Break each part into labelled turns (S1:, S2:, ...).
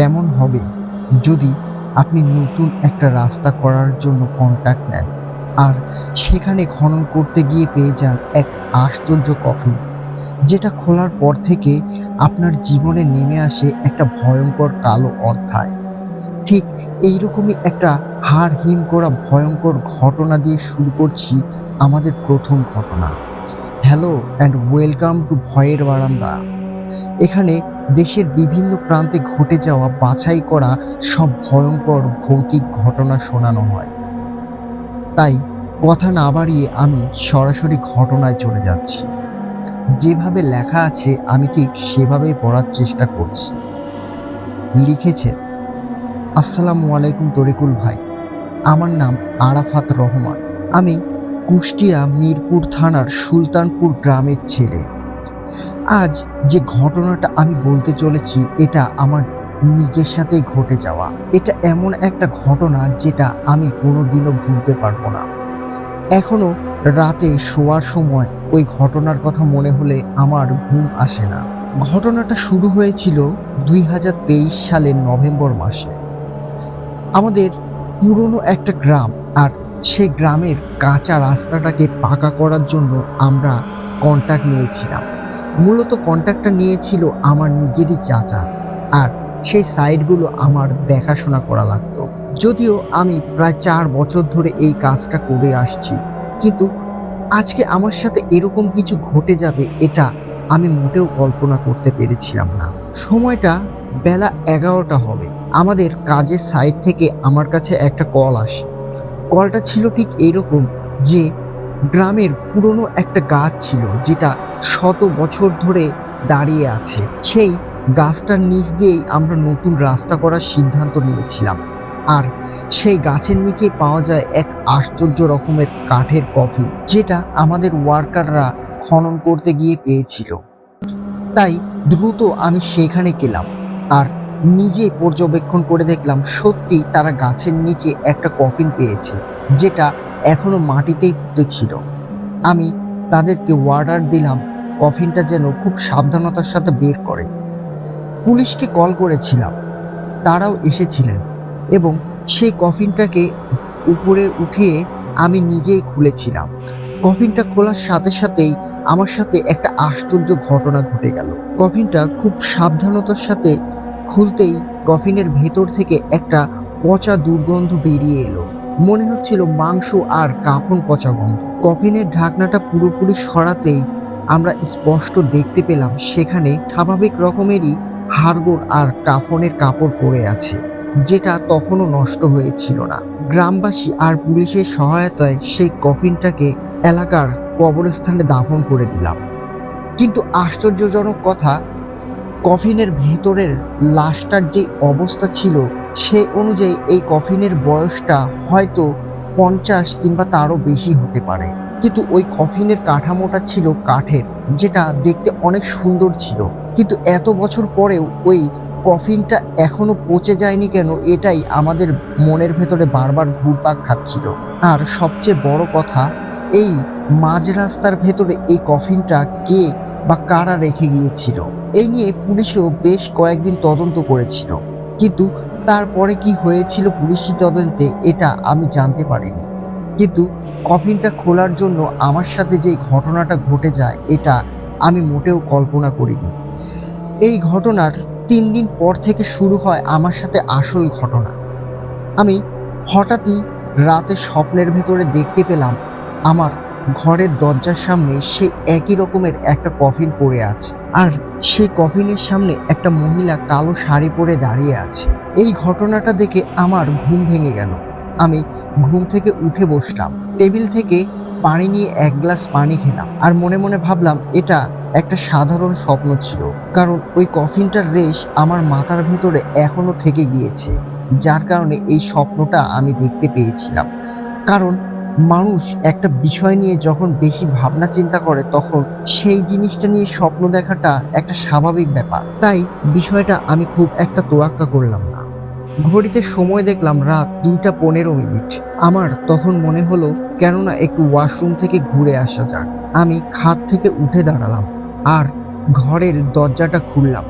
S1: কেমন হবে যদি আপনি নতুন একটা রাস্তা করার জন্য কন্ট্যাক্ট নেন। আর সেখানে খনন করতে গিয়ে পেয়ে যান এক আশ্চর্য কফি যেটা খোলার পর থেকে আপনার জীবনে নেমে আসে একটা ভয়ঙ্কর কালো অধ্যায়। ঠিক এইরকমই একটা হাড় হিম করা ভয়ঙ্কর ঘটনা দিয়ে শুরু করছি আমাদের প্রথম ঘটনা। হ্যালো অ্যান্ড ওয়েলকাম টু ভয়ের বারান্দা। এখানে দেশের বিভিন্ন প্রান্তে ঘটে যাওয়া বাছাই করা সব ভয়ঙ্কর ভৌতিক ঘটনা শোনানো হয়। তাই কথা না বাড়িয়ে আমি সরাসরি ঘটনায় চলে যাচ্ছি। যেভাবে লেখা আছে, আমি ঠিক সেভাবেই পড়ার চেষ্টা করছি। লিখেছেন, আসসালামু আলাইকুম তরিকুল ভাই। আমার নাম আরাফাত রহমান। আমি কুষ্টিয়া মিরপুর থানার সুলতানপুর গ্রামের ছেলে। আজ যে ঘটনাটা আমি বলতে চলেছি, এটা আমার নিজের সাথেই ঘটে যাওয়া। এটা এমন একটা ঘটনা যেটা আমি কোনোদিনও ভুলতে পারব না। এখনও রাতে শোয়ার সময় ওই ঘটনার কথা মনে হলে আমার ঘুম আসে না। ঘটনাটা শুরু হয়েছিল দুই হাজার তেইশ সালের নভেম্বর মাসে। আমাদের পুরনো একটা গ্রাম আর সে গ্রামের কাঁচা রাস্তাটাকে পাকা করার জন্য আমরা কন্ট্যাক্ট নিয়েছিলাম। মূলত কন্ট্যাক্টটা নিয়েছিল আমার নিজেরই চাচা আর সেই সাইটগুলো আমার দেখাশোনা করা লাগতো। যদিও আমি প্রায় চার বছর ধরে এই কাজটা করে আসছি, কিন্তু আজকে আমার সাথে এরকম কিছু ঘটে যাবে এটা আমি মোটেও কল্পনা করতে পেরেছিলাম না। সময়টা বেলা এগারোটা হবে। আমাদের কাজের সাইড থেকে আমার কাছে একটা কল আসে। কলটা ছিল ঠিক এইরকম যে গ্রামের পুরনো একটা গাছ ছিল যেটা শত বছর ধরে দাঁড়িয়ে আছে। সেই গাছটার নিচ দিয়েই আমরা নতুন রাস্তা করার সিদ্ধান্ত নিয়েছিলাম। আর সেই গাছের নিচে পাওয়া যায় এক আশ্চর্য রকমের কাঠের কফি, যেটা আমাদের ওয়ার্কাররা খনন করতে গিয়ে পেয়েছিল। তাই দ্রুত আমি সেখানে গেলাম। আর নিজে পর্যবেক্ষণ করে দেখলাম সত্যি তারা গাছের নিচে একটা কফিন পেয়েছে, যেটা এখনও মাটিতেই পুঁতে ছিল। আমি তাদেরকে অর্ডার দিলাম কফিনটা যেন খুব সাবধানতার সাথে বের করে। পুলিশকে কল করেছিলাম। তারাও এসেছিলেন এবং সেই কফিনটাকে উপরে উঠিয়ে আমি নিজেই খুলেছিলাম। কফিনটা খোলার সাথে সাথেই আমার সাথে একটা আশ্চর্য ঘটনা ঘটে গেল। কফিনটা খুব সাবধানতার সাথে খুলতেই কফিনের ভেতর থেকে একটা পচা দুর্গন্ধ বেরিয়ে এলো। মনে হচ্ছিল মাংস আর কাফন পচা গন্ধ। কফিনের ঢাকনাটা পুরোপুরি সরাতেই আমরা স্পষ্ট দেখতে পেলাম সেখানে স্বাভাবিক রকমেরই হাড়গোড় আর কাফনের কাপড় পরে আছে, যেটা তখনও নষ্ট হয়েছিল না। গ্রামবাসী আর পুলিশের সহায়তায় সেই কফিনটাকে এলাকার কবরস্থানে দাফন করে দিলাম। কিন্তু আশ্চর্যজনক কথা কফিনের ভেতরের লাশটার যে অবস্থা ছিল, সে অনুযায়ী এই কফিনের বয়সটা হয়তো পঞ্চাশ কিংবা তারও বেশি হতে পারে। কিন্তু ওই কফিনের কাঠামোটা ছিল কাঠের, যেটা দেখতে অনেক সুন্দর ছিল। কিন্তু এত বছর পরেও ওই কফিনটা এখনও পচে যায়নি কেন, এটাই আমাদের মনের ভেতরে বারবার ঘুরপাক খাচ্ছিল। আর সবচেয়ে বড় কথা, এই মাঝ রাস্তার ভেতরে এই কফিনটা কে বা কারা রেখে গিয়েছিল? এই নিয়ে পুলিশও বেশ কয়েকদিন তদন্ত করেছিল। কিন্তু তারপরে কি হয়েছিল পুলিশি তদন্তে, এটা আমি জানতে পারিনি। কিন্তু কফিনটা খোলার জন্য আমার সাথে যে ঘটনাটা ঘটে যায়, এটা আমি মোটেও কল্পনা করিনি। এই ঘটনার তিন দিন পর থেকে শুরু হয় আমার সাথে আসল ঘটনা। আমি হঠাৎই রাতে স্বপ্নের ভেতরে দেখতে পেলাম আমার ঘরের দরজার সামনে সে একই রকমের একটা কফিন পড়ে আছে। আর সেই কফিনের সামনে একটা মহিলা কালো শাড়ি পরে দাঁড়িয়ে আছে। এই ঘটনাটা দেখে আমার ঘুম ভেঙে গেল। আমি ঘুম থেকে উঠে বসলাম। টেবিল থেকে পানি নিয়ে এক গ্লাস পানি খেলাম। আর মনে মনে ভাবলাম, এটা একটা সাধারণ স্বপ্ন ছিল। কারণ ওই কফিনটার রেশ আমার মাথার ভেতরে এখনও থেকে গিয়েছে। যার কারণে এই স্বপ্নটা আমি দেখতে পেয়েছিলাম। কারণ মানুষ একটা বিষয় নিয়ে যখন বেশি ভাবনা চিন্তা করে, তখন সেই জিনিসটা নিয়ে স্বপ্ন দেখাটা একটা স্বাভাবিক ব্যাপার। তাই বিষয়টা আমি খুব একটা তোয়াক্কা করলাম না। ঘড়িতে সময় দেখলাম রাত দুইটা পনেরো মিনিট। আমার তখন মনে হলো, কেননা একটু ওয়াশরুম থেকে ঘুরে আসা যাক। আমি খাট থেকে উঠে দাঁড়ালাম আর ঘরের দরজাটা খুললাম।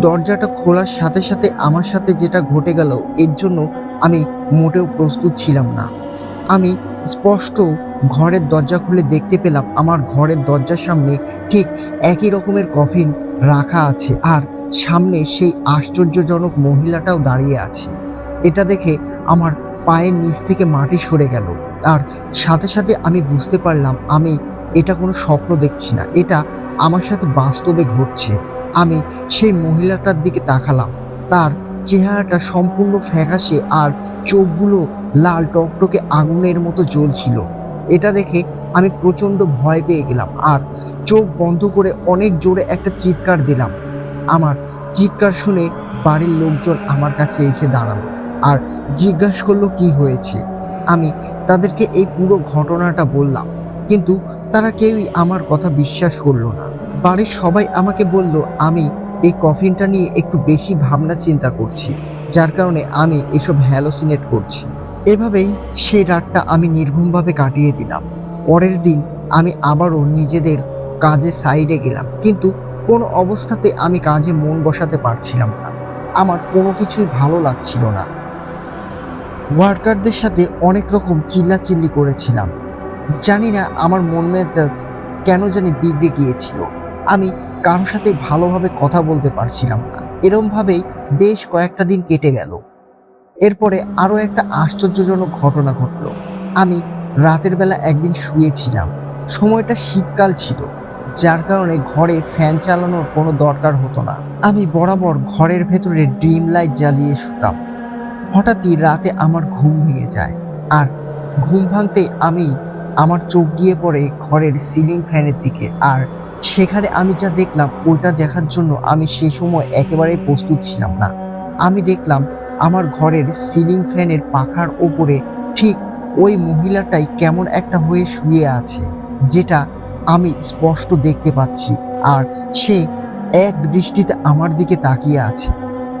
S1: দরজাটা খোলার সাথে সাথে আমার সাথে যেটা ঘটে গেল, এর জন্য আমি মোটেও প্রস্তুত ছিলাম না। আমি স্পষ্ট ঘরের দরজা খুলে দেখতে পেলাম, আমার ঘরের দরজার সামনে ঠিক একই রকমের কফিন রাখা আছে আর সামনে সেই আশ্চর্যজনক মহিলাটাও দাঁড়িয়ে আছে। এটা দেখে আমার পায়ের নিচ থেকে মাটি সরে গেল আর সাথে সাথে আমি বুঝতে পারলাম, আমি এটা কোনো স্বপ্ন দেখছি না, এটা আমার সাথে বাস্তবে ঘটছে। আমি সেই মহিলাটার দিকে তাকালাম, তার চেহারাটা সম্পূর্ণ ফ্যাকাশে আর চোখগুলো লাল টকটকে আগুনের মতো জ্বলছিল। এটা দেখে আমি প্রচণ্ড ভয় পেয়ে গেলাম আর চোখ বন্ধ করে অনেক জোরে একটা চিৎকার দিলাম। আমার চিৎকার শুনে বাড়ির লোকজন আমার কাছে এসে দাঁড়াল আর জিজ্ঞাসা করল কি হয়েছে। আমি তাদেরকে এই পুরো ঘটনাটা বললাম, কিন্তু তারা কেউই আমার কথা বিশ্বাস করল না। বাড়ির সবাই আমাকে বলল, আমি এই কফিনটা নিয়ে একটু বেশি ভাবনা চিন্তা করছি, যার কারণে আমি এসব হ্যালোসিনেট করছি। এভাবেই সেই রাতটা আমি নির্ঘুমভাবে কাটিয়ে দিলাম। পরের দিন আমি আবারও নিজেদের কাজে সাইডে গেলাম, কিন্তু কোনো অবস্থাতে আমি কাজে মন বসাতে পারছিলাম না। আমার কোনো কিছুই ভালো লাগছিল না। ওয়ার্কারদের সাথে অনেক রকম চিল্লাচিল্লি করেছিলাম। জানি না আমার মন মেজাজ কেন জানি বিগড়ে গিয়েছিল। আমি কারোর সাথে ভালোভাবে কথা বলতে পারছিলাম না। এরমভাবেই বেশ কয়েকটা দিন কেটে গেল। এরপরে আরও একটা আশ্চর্যজনক ঘটনা ঘটলো। আমি রাতের বেলা একদিন শুয়েছিলাম। সময়টা শীতকাল ছিল, যার কারণে ঘরে ফ্যান চালানোর কোনো দরকার হতো না। আমি বরাবর ঘরের ভেতরে ড্রিম লাইট জ্বালিয়ে শুতাম। হঠাৎই রাতে আমার ঘুম ভেঙে যায়, আর ঘুম ভাঙতে আমি আমার চোখ গিয়ে পড়ে ঘরের সিলিং ফ্যানের দিকে, আর সেখানে আমি যা দেখলাম, ওইটা দেখার জন্য আমি সেই সময় একেবারেই প্রস্তুত ছিলাম না। আমি দেখলাম, আমার ঘরের সিলিং ফ্যানের পাখার ওপরে ঠিক ওই মহিলাটাই কেমন একটা হয়ে শুয়ে আছে, যেটা আমি স্পষ্ট দেখতে পাচ্ছি, আর সে এক দৃষ্টিতে আমার দিকে তাকিয়ে আছে।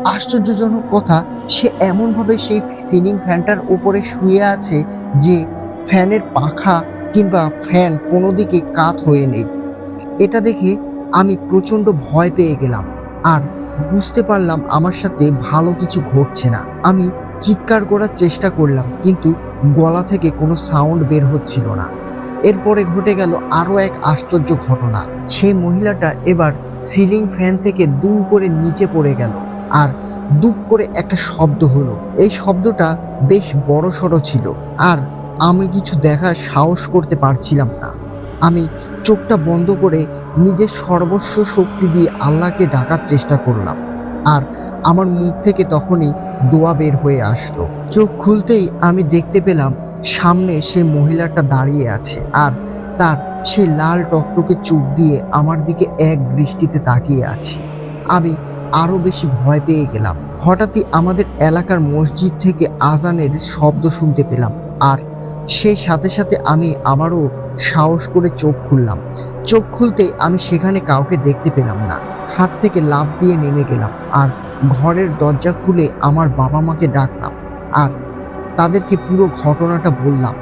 S1: আশ্চর্যজনক কথা, সে এমনভাবে সেই সিলিং ফ্যানটার উপরে শুয়ে আছে যে ফ্যানের পাখা কিংবা ফ্যান কোনো দিকে কাত হয়ে নেই। এটা দেখে আমি প্রচণ্ড ভয় পেয়ে গেলাম আর বুঝতে পারলাম আমার সাথে ভালো কিছু ঘটছে না। আমি চিৎকার করার চেষ্টা করলাম, কিন্তু গলা থেকে কোনো সাউন্ড বের হচ্ছিল না। এরপরে ঘটে গেল আরও এক আশ্চর্য ঘটনা। সেই মহিলাটা এবার সিলিং ফ্যান থেকে দুম করে নিচে পড়ে গেল আর দুপ করে একটা শব্দ হলো। এই শব্দটা বেশ বড় সড়ো ছিল আর আমি কিছু দেখার সাহস করতে পারছিলাম না। আমি চোখটা বন্ধ করে নিজের সর্বস্ব শক্তি দিয়ে আল্লাহকে ডাকার চেষ্টা করলাম আর আমার মুখ থেকে তখনই দোয়া বের হয়ে আসলো। চোখ খুলতেই আমি দেখতে পেলাম সামনে সে মহিলাটা দাঁড়িয়ে আছে আর তার সে লাল টকটকে চোখ দিয়ে আমার দিকে এক দৃষ্টিতে তাকিয়ে আছে। আমি আরও বেশি ভয় পেয়ে গেলাম। হঠাৎই আমাদের এলাকার মসজিদ থেকে আজানের শব্দ শুনতে পেলাম আর সেই সাথে সাথে আমি আবারও সাহস করে চোখ খুললাম। চোখ খুলতে আমি সেখানে কাউকে দেখতে পেলাম না। খাট থেকে লাফ দিয়ে নেমে গেলাম আর ঘরের দরজা খুলে আমার বাবা মাকে ডাকলাম। আর তাদেরকে পুরো ঘটনাটা বললাম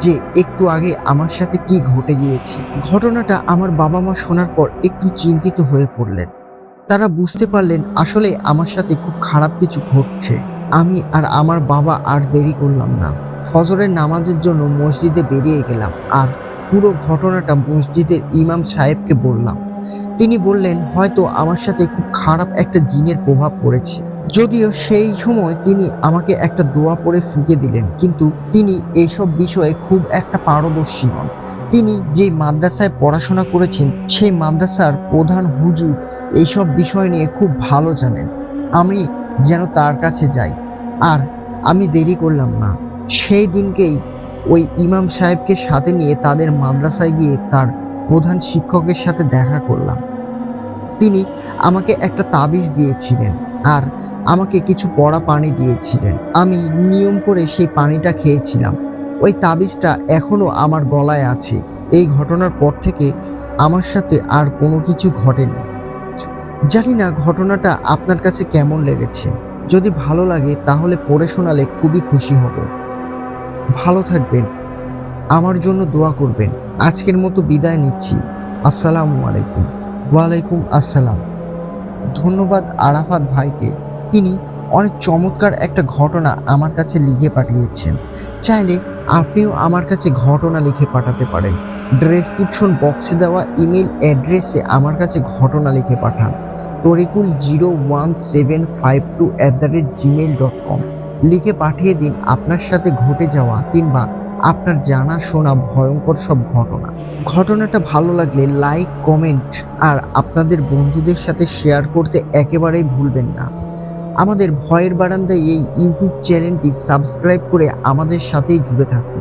S1: যে একটু আগে আমার সাথে কি ঘটে গিয়েছে। ঘটনাটা আমার বাবা মা শোনার পর একটু চিন্তিত হয়ে পড়লেন। তারা বুঝতে পারলেন আসলে আমার সাথে খুব খারাপ কিছু ঘটছে। আমি আর আমার বাবা আর দেরি করলাম না। ফজরের নামাজের জন্য মসজিদে বেরিয়ে গেলাম আর পুরো ঘটনাটা মসজিদের ইমাম সাহেবকে বললাম। তিনি বললেন, হয়তো আমার সাথে খুব খারাপ একটা জিনের প্রভাব পড়েছে। যদিও সেই সময় তিনি আমাকে একটা দোয়া পড়ে ফুঁকে দিলেন, কিন্তু তিনি এইসব বিষয়ে খুব একটা পারদর্শী নন। তিনি যে মাদ্রাসায় পড়াশোনা করেছেন, সেই মাদ্রাসার প্রধান হুজুর এইসব বিষয় নিয়ে খুব ভালো জানেন। আমি যেন তার কাছে যাই, আর আমি দেরি করলাম না। সেই দিনকেই ওই ইমাম সাহেবকে সাথে নিয়ে তাদের মাদ্রাসায় গিয়ে তার প্রধান শিক্ষকের সাথে দেখা করলাম। তিনি আমাকে একটা তাবিজ দিয়েছিলেন আর আমাকে কিছু পড়া পানি দিয়েছিলেন। আমি নিয়ম করে সেই পানিটা খেয়েছিলাম। ওই তাবিজটা এখনও আমার গলায় আছে। এই ঘটনার পর থেকে আমার সাথে আর কোনো কিছু ঘটেনি। জানি না ঘটনাটা আপনার কাছে কেমন লেগেছে। যদি ভালো লাগে তাহলে পড়ে শোনালে খুবই খুশি হব। ভালো থাকবেন। আমার জন্য দোয়া করবেন। আজকের মতো বিদায় নিচ্ছি। আসসালাম আলাইকুম। ওয়ালাইকুম আসসালাম। ধন্যবাদ আরাফাত ভাইকে। তিনি অনেক চমৎকার একটা ঘটনা আমার কাছে লিখে পাঠিয়েছেন। চাইলে আপনিও আমার কাছে ঘটনা লিখে পাঠাতে পারেন। ডেসক্রিপশন বক্সে দেওয়া ইমেল অ্যাড্রেসে আমার কাছে ঘটনা লিখে পাঠান। Tarikul zero one seven five two at the rate Gmail dot com. লিখে পাঠিয়ে দিন আপনার সাথে ঘটে যাওয়া কিংবা আপনার জানা শোনা ভয়ঙ্কর সব ঘটনা। ঘটনাটা ভালো লাগলে লাইক কমেন্ট আর আপনাদের বন্ধুদের সাথে শেয়ার করতে একেবারেই ভুলবেন না। আমাদের ভয়ের বারান্দায় এই ইউটিউব চ্যানেলটি সাবস্ক্রাইব করে আমাদের সাথেই জুড়ে থাকুন।